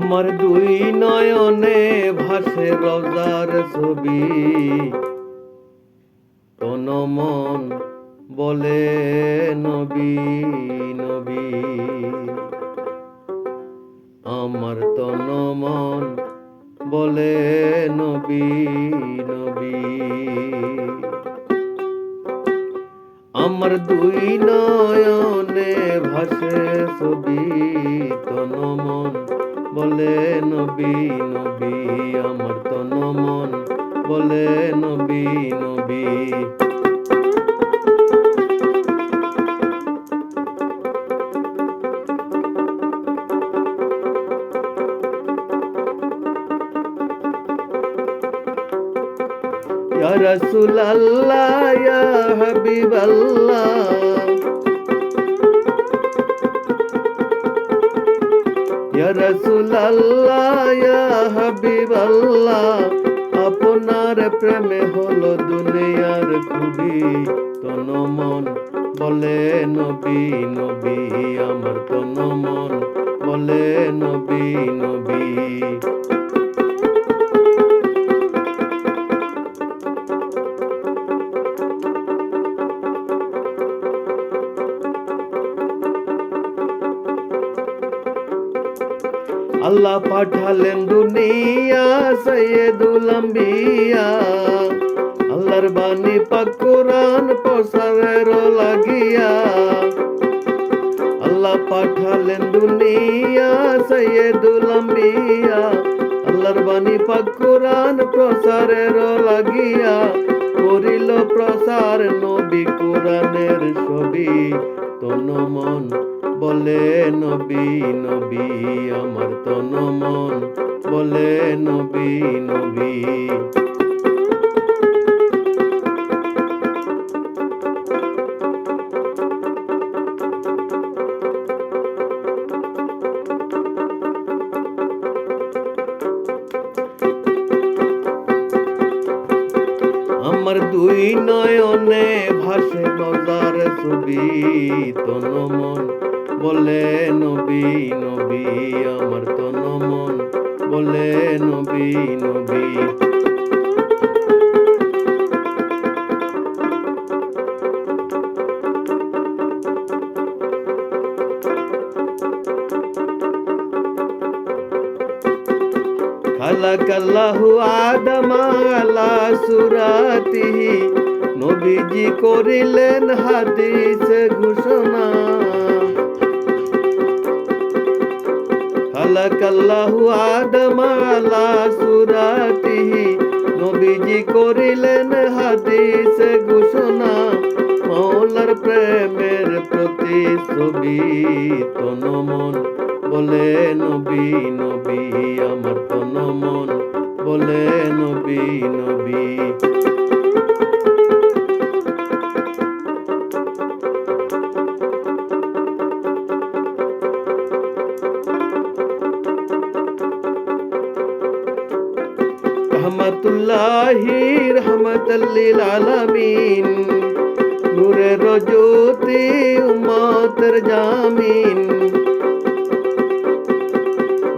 আমার দুই নয়নে ভাসে রোজার ছবি। কোন মন বলে, নবী নবী। আমার তন মন বলে, নবী নবী। আমার দুই নয়নে ভাসে ছবি তন মন বলে, নবী নবী, আমার তন মন বলে, নবী নবী ইয়া রাসূলুল্লাহ, ইয়া হাবিবাল্লাহ। ইয়া রাসূলুল্লাহ, ইয়া হাবিবাল্লাহ, আপনার প্রেমে হলো দুনিয়ার খুবই তন মন। বলে নবী নবী, আমার তন মন। বলে নবী নবী। আল্লাহ পাঠালেন দুনিয়া সৈয়দুল আম্বিয়া। আল্লাহর বাণী পাক কোরআন প্রসারের লাগিয়া। আল্লাহ পাঠালেন দুনিয়া সৈয়দুল আম্বিয়া। আল্লাহর বাণী পাক কোরআন প্রসারের লাগিয়া। করিল প্রসার নবী কোরআনের ছবি, তন মন বলে, নবী নবী, আমার তন মন বলে, নবী নবী। আমার দুই নয়নে ভাসে নজার ছবি তন মন বলে, নবী নবী, আমার তন মন বলে, নবী নবী। খালাক আল্লাহু আদমা আলা সুরাতিহি। নবীজি করিলেন হাদিসে। খালাক আল্লাহু আদমা আলা সুরাতিহি। নবীজি করিলেন হাদিসে ঘোষণা। মৌলার প্রেমের প্রতি ছবি তন মন বলে, নবী নবী, আমার তন মন বলে, নবী নবী রহমতুল্লাহি রহমতুল্লিল আলামিন। নূরের জ্যোতি উম্মতের জামিন।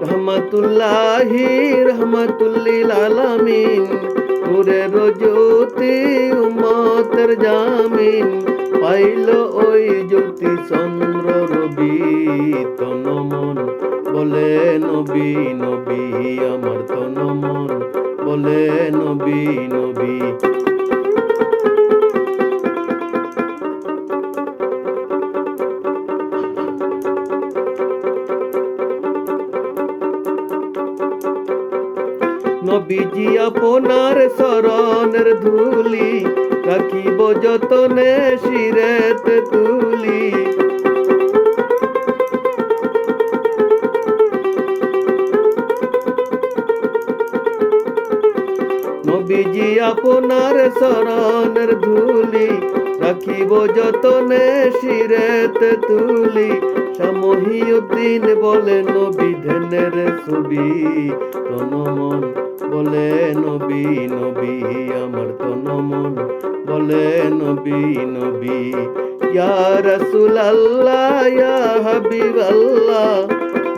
রহমতুল্লাহি রহমতুল্লিল আলামিন। নূরের জ্যোতি উম্মতের জামিন। পাইল ওই জ্যোতি চন্দ্র রবি তন মন বলে, নবী নবী, আমার তন মন বলে নবী নবী। নবীজি আপনার শরণের ধুলি রাখিব যতনে শিরেতে তুলি। নবীজি আপনার শরণের ধুলি, রাখিব যতনে শিরেতে তুলি। সামহিউদ্দিন বলে নবী ধনের ছবি তন মন বলে নবী নবী আমার তন মন বলে নবী নবী। ইয়া রাসূল আল্লাহ ইয়া হাবিব আল্লাহ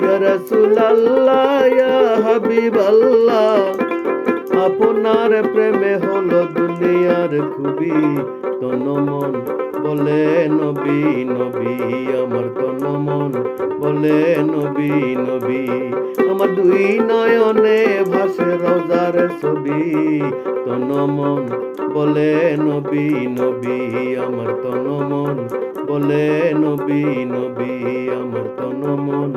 ইয়া রাসূলুল্লাহ, ইয়া হাবিবাল্লাহ। আপনার প্রেমে হলো দুনিয়ার খুবই তন মন। বলে, নবী নবী, আমার তন মন। বলে, নবী নবী, আমার দুই নয়নে ভাসে রোজার ছবি, তন মন। বলে, নবী নবী, আমার তন মন। বলে, নবী নবী, আমার তন মন।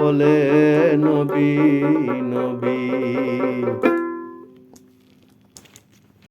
বলে, নবী